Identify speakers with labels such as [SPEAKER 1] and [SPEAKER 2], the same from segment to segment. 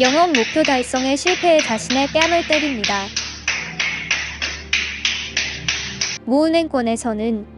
[SPEAKER 1] 영업 목표 달성에 실패해 자신의 뺨을 때립니다. 모은행권에서는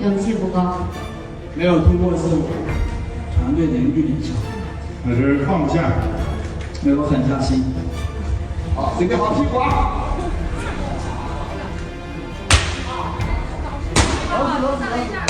[SPEAKER 2] 勇气不够。
[SPEAKER 3] 没有突破自我，团队凝聚力强，
[SPEAKER 4] 可是放不下。
[SPEAKER 3] 没有狠下心。
[SPEAKER 5] 好，准备好屁股啊！再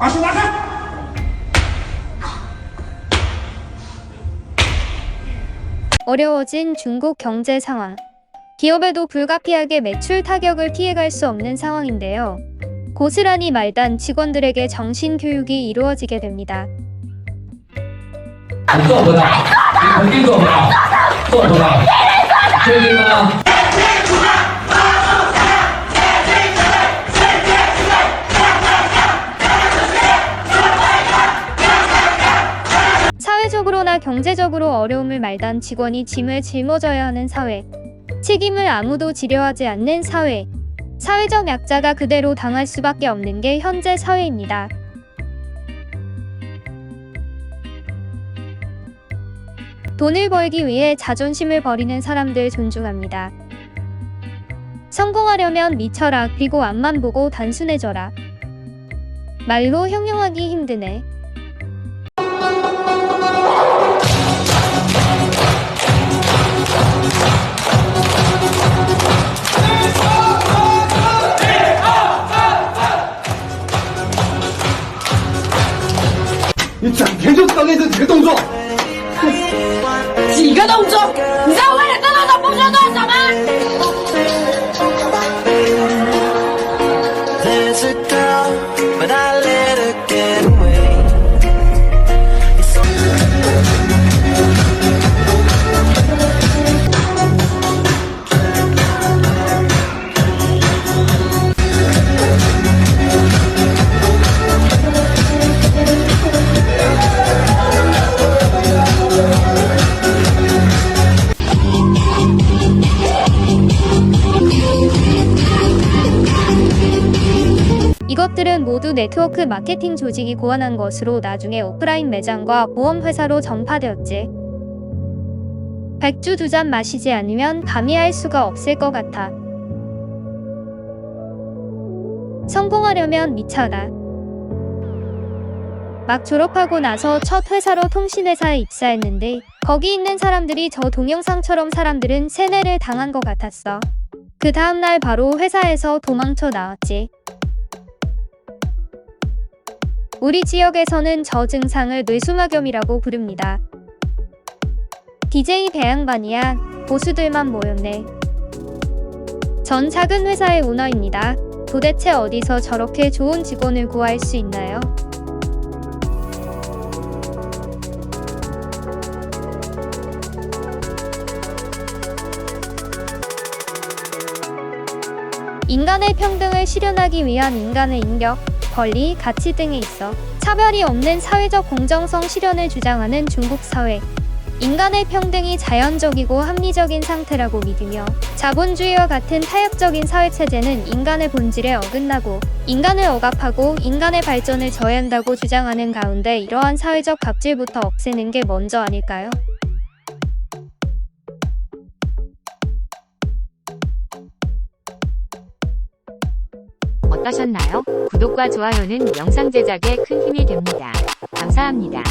[SPEAKER 5] 把手拿开！
[SPEAKER 1] 어려워진 중국 경제 상황. 기업에도 불가피하게 매출 타격을 피해갈 수 없는 상황인데요. 고스란히 말단 직원들에게 정신 교육이 이루어지게 됩니다.
[SPEAKER 6] 你做不到，你肯定做不到，做不到，确定吗？
[SPEAKER 1] 사회적으로나 경제적으로 어려움을 말단 직원이 짐을 짊어져야 하는 사회. 책임을 아무도 지려하지 않는 사회. 사회적 약자가 그대로 당할 수밖에 없는 게 현재 사회입니다. 돈을 벌기 위해 자존심을 버리는 사람들 존중합니다. 성공하려면 미쳐라 그리고 앞만 보고 단순해져라. 말로 형용하기 힘드네.
[SPEAKER 3] 动作，
[SPEAKER 2] 几个动作？你知道吗
[SPEAKER 1] 모두 네트워크 마케팅 조직이 고안한 것으로 나중에 오프라인 매장과 보험회사로 전파되었지. 백주 두 잔 마시지 않으면 감히 할 수가 없을 것 같아. 성공하려면 미쳐라. 막 졸업하고 나서 첫 회사로 통신회사에 입사했는데 거기 있는 사람들이 저 동영상처럼 사람들은 세뇌를 당한 것 같았어. 그 다음날 바로 회사에서 도망쳐 나왔지. 우리 지역에서는 저 증상을 뇌수막염이라고 부릅니다. DJ 배양반이야. 보수들만 모였네. 전 작은 회사의 오너입니다. 도대체 어디서 저렇게 좋은 직원을 구할 수 있나요? 인간의 평등을 실현하기 위한 인간의 인격, 권리, 가치 등에 있어 차별이 없는 사회적 공정성 실현을 주장하는 중국 사회. 인간의 평등이 자연적이고 합리적인 상태라고 믿으며 자본주의와 같은 타협적인 사회체제는 인간의 본질에 어긋나고 인간을 억압하고 인간의 발전을 저해한다고 주장하는 가운데 이러한 사회적 갑질부터 없애는 게 먼저 아닐까요?
[SPEAKER 7] 어떠셨나요? 구독과 좋아요는 영상 제작에 큰 힘이 됩니다. 감사합니다.